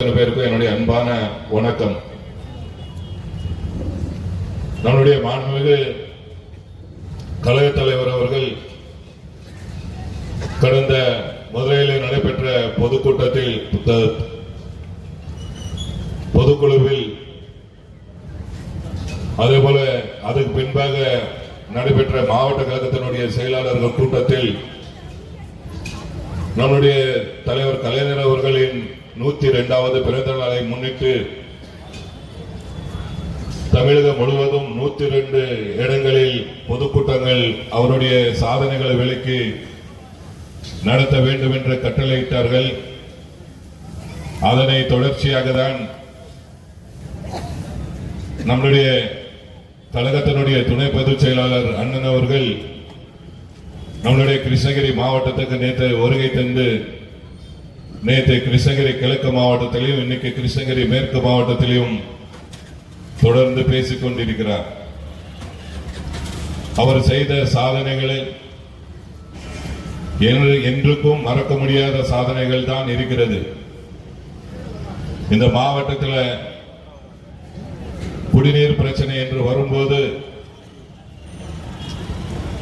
அத்தனை பேருக்கும் என்னுடைய அன்பான வணக்கம். நம்முடைய மாண்புமிகு கழக தலைவர் அவர்கள் கடந்த மதுரையில் நடைபெற்ற பொதுக்கூட்டத்தில் பொதுக்குழுவில் அதேபோல அதுக்கு பின்பாக நடைபெற்ற மாவட்ட கழகத்தினுடைய செயலாளர்கள் கூட்டத்தில் நம்முடைய தலைவர் கலைஞர் அவர்களின் நூத்தி இரண்டாவது பிறந்த நாளை முன்னிட்டு தமிழகம் முழுவதும் நூத்தி இரண்டு இடங்களில் பொதுக்கூட்டங்கள் அவருடைய சாதனைகளை விலக்கி நடத்த வேண்டும் என்று கட்டளையிட்டார்கள். அதனை தொடர்ச்சியாக தான் நம்முடைய கழகத்தினுடைய துணை பொதுச் செயலாளர் அண்ணன் அவர்கள் நம்மளுடைய கிருஷ்ணகிரி மாவட்டத்துக்கு நேற்று வருகை தந்து நேற்று கிருஷ்ணகிரி கிழக்கு மாவட்டத்திலையும் இன்னைக்கு கிருஷ்ணகிரி மேற்கு மாவட்டத்திலையும் தொடர்ந்து பேசிக் கொண்டிருக்கிறார். அவர் செய்த சாதனைகளை என்று என்றுக்கும் மறக்க முடியாத சாதனைகள் தான் இருக்கிறது. இந்த மாவட்டத்தில் குடிநீர் பிரச்சனை என்று வரும்போது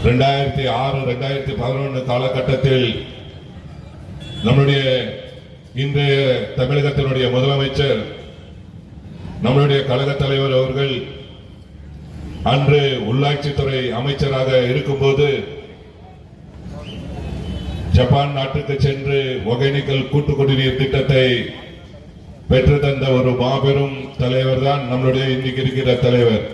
ரெண்டாயிரத்தி ஆறு ரெண்டாயிரத்தி பதினொன்று காலகட்டத்தில் நம்முடைய இன்றைய தமிழகத்தினுடைய முதலமைச்சர் நம்மளுடைய கழக தலைவர் அவர்கள் அன்று உள்ளாட்சித்துறை அமைச்சராக இருக்கும்போது ஜப்பான் நாட்டுக்கு சென்று ஒகேனிக்கல் கூட்டு குடிநீர் திட்டத்தை பெற்று தந்த ஒரு மாபெரும் தலைவர் தான் நம்மளுடைய இன்னைக்கு இருக்கிற தலைவர்.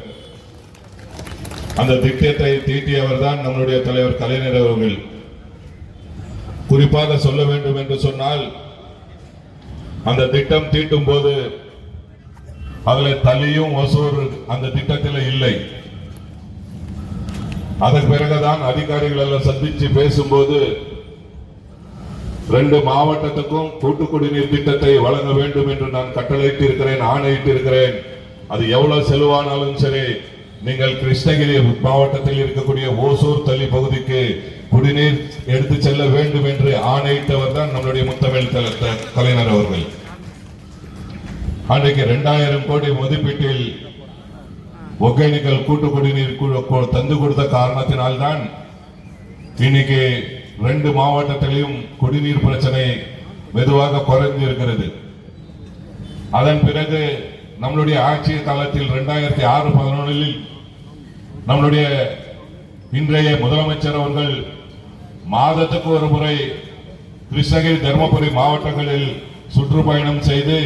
அந்த திட்டத்தை தீட்டியவர் தான் நம்மளுடைய தலைவர் கலைஞர் அவர்கள். குறிப்பாக சொல்ல வேண்டும் என்று சொன்னால் அந்த திட்டம் தீட்டும் போது அதுல தலியும் ஒசூர் அந்த திட்டத்தில் இல்லை. அதன் பிறகுதான் அதிகாரிகள் எல்லாம் சந்திச்சு பேசும்போது ரெண்டு மாவட்டத்துக்கும் கூட்டு குடிநீர் திட்டத்தை வழங்க வேண்டும் என்று நான் கட்டளையிட்டு இருக்கிறேன் ஆணையிட்டு இருக்கிறேன் அது எவ்வளவு செலவானாலும் சரி நீங்கள் கிருஷ்ணகிரி மாவட்டத்தில் இருக்கக்கூடிய ஓசூர் தள்ளி பகுதிக்கு குடிநீர் எடுத்து செல்ல வேண்டும் என்று ஆணையிட்டவர் தான் நம்மளுடைய முத்தமிழ் த- த- கலைஞர் அவர்கள். அன்றைக்கு இரண்டாயிரம் கோடி மதிப்பீட்டில் ஒகேனிக்கல் கூட்டு குடிநீர் தந்து கொடுத்த காரணத்தினால்தான் இன்னைக்கு ரெண்டு மாவட்டத்திலையும் குடிநீர் பிரச்சனை மெதுவாக குறைந்து இருக்கிறது அதன் பிறகு நம்மளுடைய ஆட்சி காலத்தில் இரண்டாயிரத்தி ஆறு பதினொன்றில் நம்மளுடைய இன்றைய முதலமைச்சர் அவர்கள் மாதத்துக்கு ஒரு முறை கிருஷ்ணகிரி தருமபுரி மாவட்டங்களில் சுற்றுப்பயணம் செய்து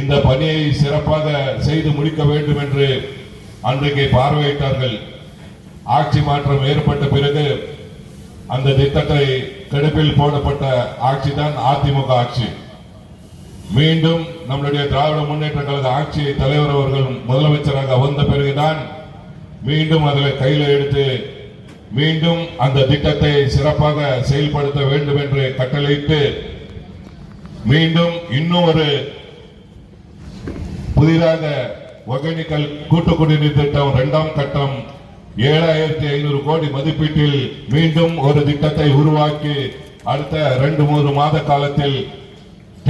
இந்த பணியை சிறப்பாக செய்து முடிக்க வேண்டும் என்று அன்றைக்கு பார்வையிட்டார்கள். ஆட்சி மாற்றம் ஏற்பட்ட பிறகு அந்த திட்டத்தை கெடுப்பில் போடப்பட்ட ஆட்சி தான் அதிமுக ஆட்சி. மீண்டும் நம்மளுடைய திராவிட முன்னேற்ற கழக ஆட்சி தலைவர் அவர்கள் முதலமைச்சராக வந்த பிறகுதான் மீண்டும் அதில் கையில் எடுத்து மீண்டும் அந்த திட்டத்தை சிறப்பாக செயல்படுத்த வேண்டும் என்று கட்டளையிட்டு மீண்டும் இன்னும் ஒரு புதிதாக ஒகேனிக்கல் கூட்டு குடிநீர் திட்டம் இரண்டாம் கட்டம் ஏழாயிரத்தி ஐநூறு கோடி மதிப்பீட்டில் மீண்டும் ஒரு திட்டத்தை உருவாக்கி அடுத்த ரெண்டு மூன்று மாத காலத்தில்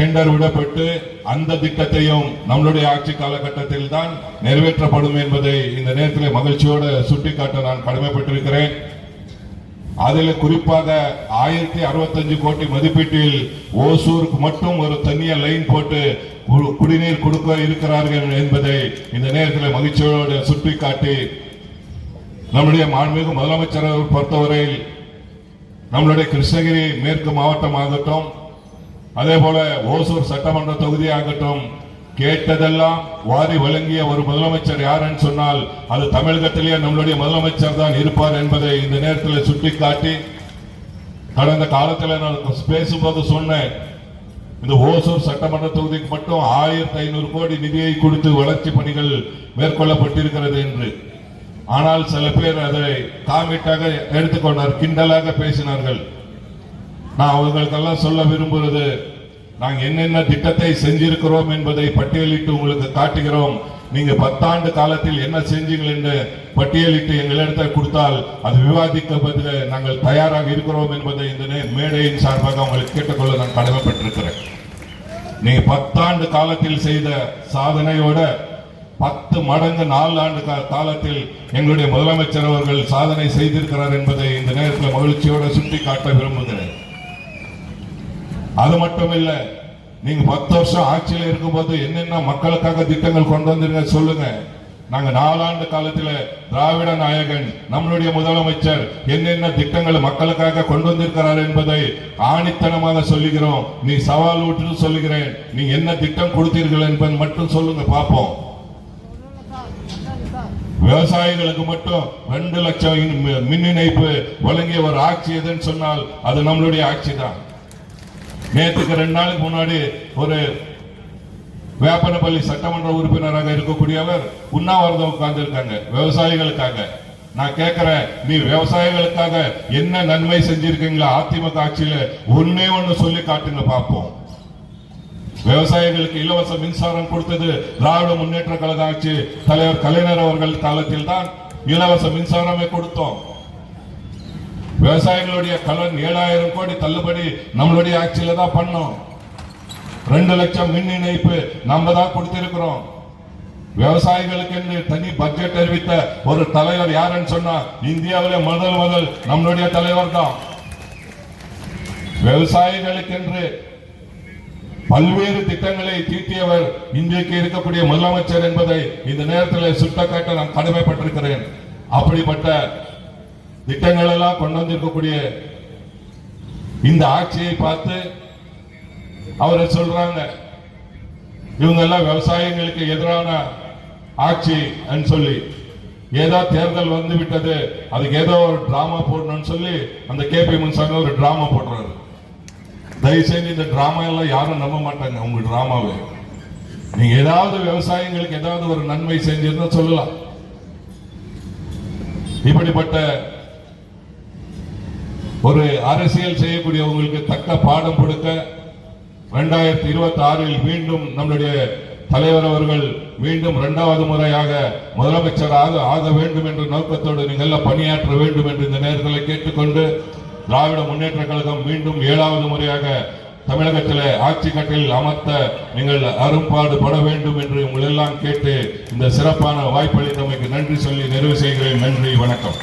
டெண்டர் விடப்பட்டு அந்த திட்டத்தையும் நம்மளுடைய ஆட்சி காலகட்டத்தில் தான் நிறைவேற்றப்படும் என்பதை இந்த நேரத்தில் மகிழ்ச்சியோடு சுட்டிக்காட்ட நான் கடமைப்பட்டிருக்கிறேன். அதில் குறிப்பாக ஆயிரத்தி அறுபத்தஞ்சு கோடி மதிப்பீட்டில் ஓசூருக்கு மட்டும் ஒரு தனிய லைன் போட்டு கு- குடிநீர் கொடுக்க இருக்கிறார்கள் என்பதை இந்த நேரத்தில் மகிழ்ச்சியோடு சுட்டிக்காட்டி நம்முடைய மாண்புமிகு முதலமைச்சர் பொறுத்தவரையில் நம்மளுடைய கிருஷ்ணகிரி மேற்கு மாவட்டம் ஆகட்டும் அதே போல ஓசூர் சட்டமன்ற தொகுதி ஆகட்டும் கேட்டதெல்லாம் வாரி வழங்கிய ஒரு முதலமைச்சர் யாருன்னு சொன்னால் அது தமிழகத்திலேயே நம்மளுடைய முதலமைச்சர் தான் இருப்பார் என்பதை இந்த நேரத்தில் சுட்டிக்காட்டி கடந்த காலத்தில் நான் பேசும்போது சொன்னேன். இந்த ஓசூர் சட்டமன்ற தொகுதிக்கு மட்டும் ஆயிரத்தி ஐநூறு கோடி நிதியை கொடுத்து வளர்ச்சி பணிகள் மேற்கொள்ளப்பட்டிருக்கிறது என்று. ஆனால் சில பேர் அதை காமிட்டாக எடுத்துக்கொண்டார் கிண்டலாக பேசினார்கள். நான் அவர்களுக்கெல்லாம் சொல்ல விரும்புவது நாங்கள் என்னென்ன திட்டத்தை செஞ்சிருக்கிறோம் என்பதை பட்டியலிட்டு உங்களுக்கு காட்டுகிறோம். நீங்க பத்தாண்டு காலத்தில் என்ன செஞ்சீங்கள் என்று பட்டியலிட்டு எங்களிடத்தில் கொடுத்தால் அது விவாதிக்க நாங்கள் தயாராக இருக்கிறோம் என்பதை இந்த மேடையின் சார்பாக உங்களுக்கு கேட்டுக்கொள்ள நான் கடமைப்பட்டிருக்கிறேன். நீங்க பத்தாண்டு காலத்தில் செய்த சாதனையோட பத்து மடங்கு நாலு ஆண்டு காலத்தில் எங்களுடைய முதலமைச்சர் அவர்கள் சாதனை செய்திருக்கிறார் என்பதை இந்த நேரத்தில் மகிழ்ச்சியோட சுட்டி காட்ட விரும்புகிறேன். அது மட்டும் இல்ல நீங்க பத்து வருஷம் ஆட்சியில் இருக்கும்போது என்னென்ன மக்களுக்காக திட்டங்கள் கொண்டு வந்தீங்க சொல்லுங்க. நாங்க நாலாண்டு காலத்துல திராவிட நாயகன் நம்மளுடைய முதலமைச்சர் என்னென்ன திட்டங்கள் மக்களுக்காக கொண்டு வந்திருக்கிறார் என்பதை ஆணித்தனமாக சொல்லுகிறோம். நீ சவால் விட்டு சொல்லுகிறேன். நீ என்ன திட்டம் கொடுத்தீர்கள் என்பது மட்டும் சொல்லுங்க பார்ப்போம். விவசாயிகளுக்கு மட்டும் ரெண்டு லட்சம் மின் இணைப்பு வழங்கிய ஒரு ஆட்சி எதுன்னு சொன்னால் அது நம்மளுடைய ஆட்சி தான் நேற்றுக்கு ரெண்டு நாளுக்கு முன்னாடி ஒரு வேப்பனப்பள்ளி சட்டமன்ற உறுப்பினராக இருக்கக்கூடியவர் உண்ணாவிரதம் உட்கார்ந்து இருக்காங்க விவசாயிகளுக்காக. நான் கேட்கிறேன் நீ விவசாயிகளுக்காக என்ன நன்மை செஞ்சிருக்கீங்களா? அதிமுக ஆட்சியில ஒன்னே ஒண்ணு சொல்லி காட்டுங்க பார்ப்போம். விவசாயிகளுக்கு இலவச மின்சாரம் கொடுத்தது திராவிட முன்னேற்ற கழக ஆட்சி தலைவர் கலைஞர் அவர்கள் காலத்தில் தான் இலவச மின்சாரமே கொடுத்தோம். விவசாயிகளுடைய கலன் ஏழாயிரம் கோடி தள்ளுபடி நம்மளுடைய ஆட்சியில தான் பண்ணோம். ரெண்டு லட்சம் மின் இணைப்பு நம்ம தான் கொடுத்திருக்கிறோம். விவசாயிகளுக்கு என்று தனி பட்ஜெட் அறிவித்த ஒரு தலைவர் யாருன்னு சொன்னா இந்தியாவிலே முதல் முதல் நம்மளுடைய தலைவர் தான். விவசாயிகளுக்கென்று பல்வேறு திட்டங்களை தீட்டியவர் இன்றைக்கு இருக்கக்கூடிய முதலமைச்சர் என்பதை இந்த நேரத்தில் சுட்டக்காட்ட நான் கடமைப்பட்டிருக்கிறேன். அப்படிப்பட்ட திட்டங்கள் எல்லாம் கொண்டு வந்திருக்கக்கூடிய இந்த ஆட்சியை பார்த்து அவர் சொல்றாங்க இவங்க எல்லாம் விவசாயிகளுக்கு எதிரான ஆட்சி சொல்லி ஏதோ தேர்தல் வந்து விட்டது அதுக்கு ஏதோ ஒரு டிராமா போடணும்னு சொல்லி அந்த கேபி முன்சாமி ஒரு டிராமா போடுறாரு. தயவு செய்து இந்த டிராமா எல்லாம் யாரும் நம்ப மாட்டாங்க உங்க டிராமாவை நீங்க ஏதாவது விவசாயிகளுக்கு ஏதாவது ஒரு நன்மை செஞ்சிருந்தா சொல்லலாம். இப்படிப்பட்ட ஒரு அரசியல் செய்யக்கூடியவங்களுக்கு தக்க பாடம் கொடுக்க ரெண்டாயிரத்தி இருபத்தி ஆறில் மீண்டும் நம்முடைய தலைவர் அவர்கள் மீண்டும் இரண்டாவது முறையாக முதலமைச்சராக ஆக வேண்டும் என்ற நோக்கத்தோடு நீங்கள் பணியாற்ற வேண்டும் என்று இந்த நேரத்தில் கேட்டுக்கொண்டு திராவிட முன்னேற்ற கழகம் மீண்டும் ஏழாவது முறையாக தமிழகத்தில் ஆட்சி கட்டில் அமர்த்த நீங்கள் அரும்பாடு பட வேண்டும் என்று உங்களெல்லாம் கேட்டு இந்த சிறப்பான வாய்ப்பளித்தமைக்கு நன்றி சொல்லி நிறைவு செய்கிறேன். நன்றி வணக்கம்.